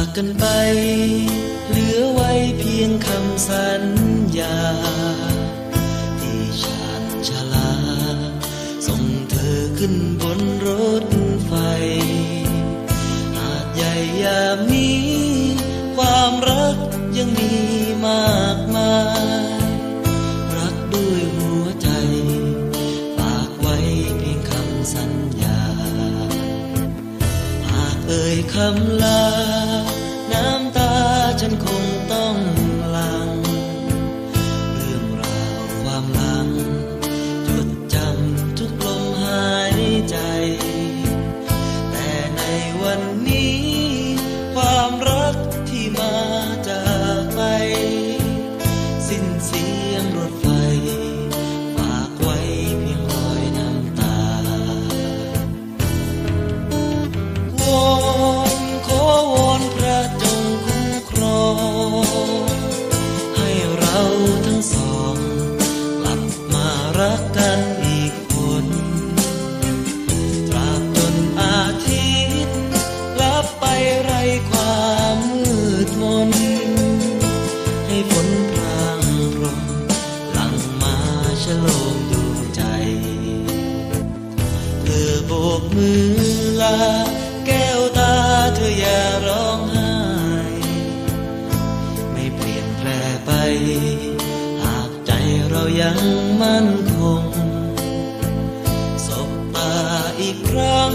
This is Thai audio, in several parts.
ากกันไป เหลือไว้เพียงคำสัญญา ที่ชาญชลา ส่งเธอขึ้นบนรถไฟ หาดใหญ่ยามนี้ ความรักยังมีมา เอ่ยคำลา อโบกมือลา แก้วตาเธออย่าร้องไห้ ไม่เปลี่ยนแปลไป หากใจเรายังมั่นคง สบตาอีกครั้ง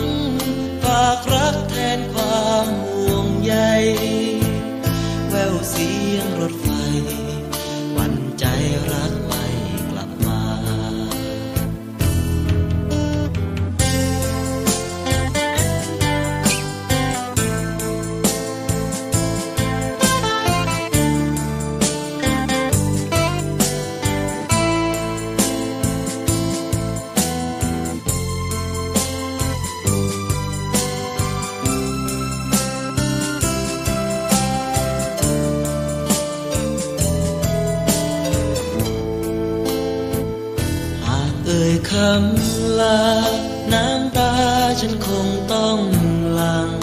คำลา น้ำตาฉันคงต้องหลัง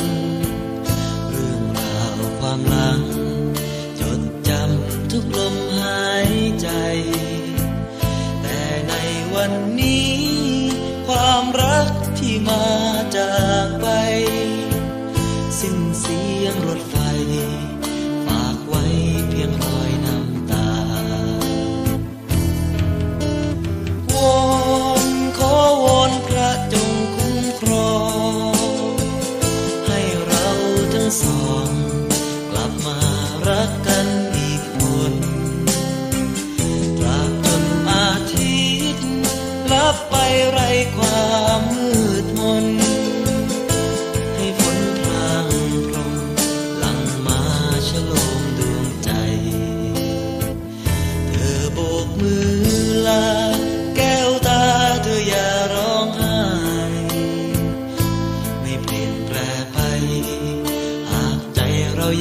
เรื่องราวความหลัง จดจำทุกลมหายใจ แต่ในวันนี้ ความรักที่มาจากไป สิ้นเสียงรถไฟ ฝากไว้เพียงรอย สองกลับมารักกันอีกคนตราบจนอาทิตย์ลับไปไรความมืดม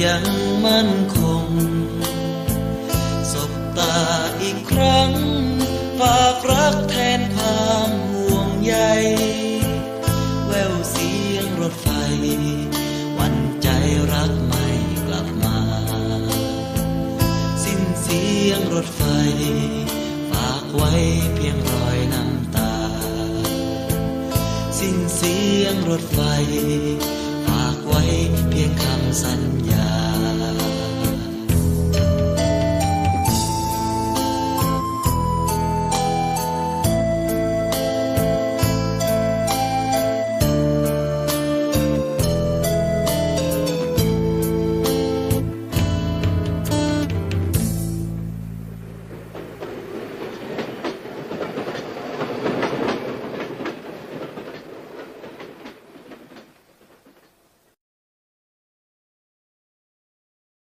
ยังมั่นคง สบตาอีกครั้ง ฝากรักแทนความห่วงใย แววเสียงรถไฟ วันใจรักไม่กลับมา สิ้นเสียงรถไฟ ฝากไว้เพียงรอยน้ำตา สิ้นเสียงรถไฟ เพียงคำสัญญา